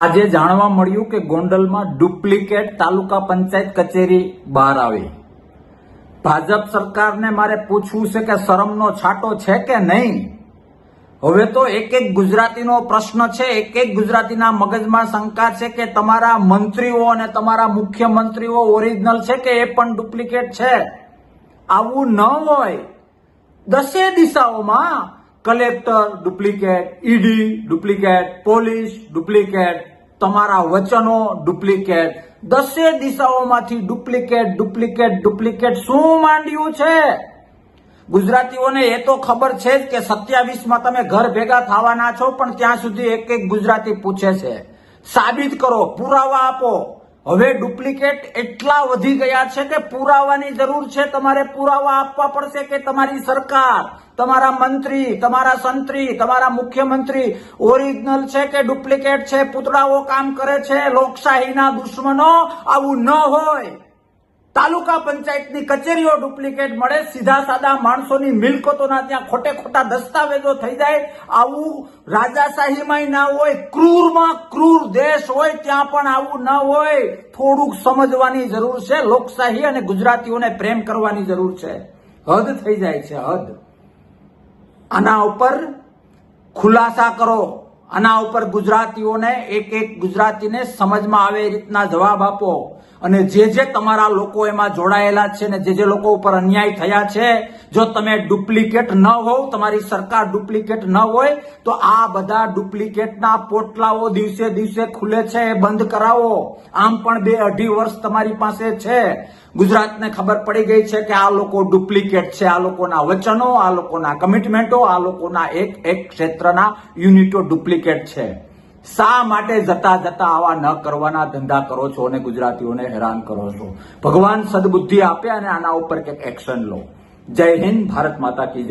આજે જાણવા મળ્યું કે ગોંડલમાં ડુપ્લિકેટ તાલુકા પંચાયત કચેરી બહાર આવી. ભાજપ સરકારને મારે પૂછવું છે કે શરમનો છાંટો છે કે નહીં? હવે તો એક એક ગુજરાતીનો પ્રશ્ન છે, એક એક ગુજરાતીના મગજમાં શંકા છે કે તમારા મંત્રીઓ અને તમારા મુખ્યમંત્રીઓ ઓરિજિનલ છે કે એ પણ ડુપ્લિકેટ છે? આવું ન હોય. દસે દિશાઓમાં collector, duplicate, ED, duplicate, police, duplicate, તમારા વચનો, ડુપ્લિકેટ. દસે દિશાઓમાંથી ડુપ્લિકેટ ડુપ્લિકેટ ડુપ્લિકેટ શું માંડ્યું છે? ગુજરાતીઓને એ તો ખબર છે જ કે સત્યાવીસમાં તમે ઘર ભેગા થવાના છો, પણ ત્યાં સુધી એક એક ગુજરાતી પૂછે છે. સાબિત કરો, પુરાવા આપો. હવે ડુપ્લિકેટ એટલા વધી ગયા છે કે પુરાવાની જરૂર છે, તમારે પુરાવા આપવા પડશે કે તમારી સરકાર, તમારા મંત્રી, તમારા સંત્રી, તમારા મુખ્યમંત્રી ઓરિજિનલ છે કે ડુપ્લિકેટ છે, પૂતળાઓ કામ કરે છે, લોકશાહીના દુશ્મનો આવું ન હોય. તાલુકા પંચાયતની કચેરીઓ ડુપ્લિકેટ મળે, સીધા સાદા માણસોની મિલકતોના ત્યાં ખોટે ખોટા દસ્તાવેજો થઈ જાય. આવું રાજાશાહીમાં ના હોય, ક્રૂરમાં ક્રૂર દેશ હોય, ત્યાં પણ આવું ન હોય. થોડુંક સમજવાની જરૂર છે, લોકશાહી અને ગુજરાતીઓને પ્રેમ કરવાની જરૂર છે. હદ થઈ જાય છે, હદ. આના ઉપર ખુલાસા કરો. આના ઉપર ગુજરાતીઓને એક એક ગુજરાતીને સમજમાં આવે એ રીતના જવાબ આપો. અને જે જે તમારા લોકો એમાં જોડાયેલા છે ને જે જે લોકો ઉપર અન્યાય થયા છે, જો તમે ડુપ્લિકેટ ન હોવ, તમારી સરકાર ડુપ્લિકેટ ન હોય, તો આ બધા ડુપ્લિકેટના પોટલાઓ દિવસે દિવસે ખુલે છે, એ બંધ કરાવો. આમ પણ બે અઢી વર્ષ તમારી પાસે છે. ગુજરાતને ખબર પડી ગઈ છે કે આ લોકો ડુપ્લિકેટ છે. આ લોકોના વચનો, આ લોકોના કમિટમેન્ટો આ લોકોના એક એક ક્ષેત્રના યુનિટો ડુપ્લિકેટ છે. શા માટે જતા જતા આવા ન કરવાના ધંધા કરો છો અને ગુજરાતીઓને હેરાન કરો છો? ભગવાન સદબુદ્ધિ આપે અને આના ઉપર કંઈક એક્શન લો. જય હિન્દ, ભારત માતા કી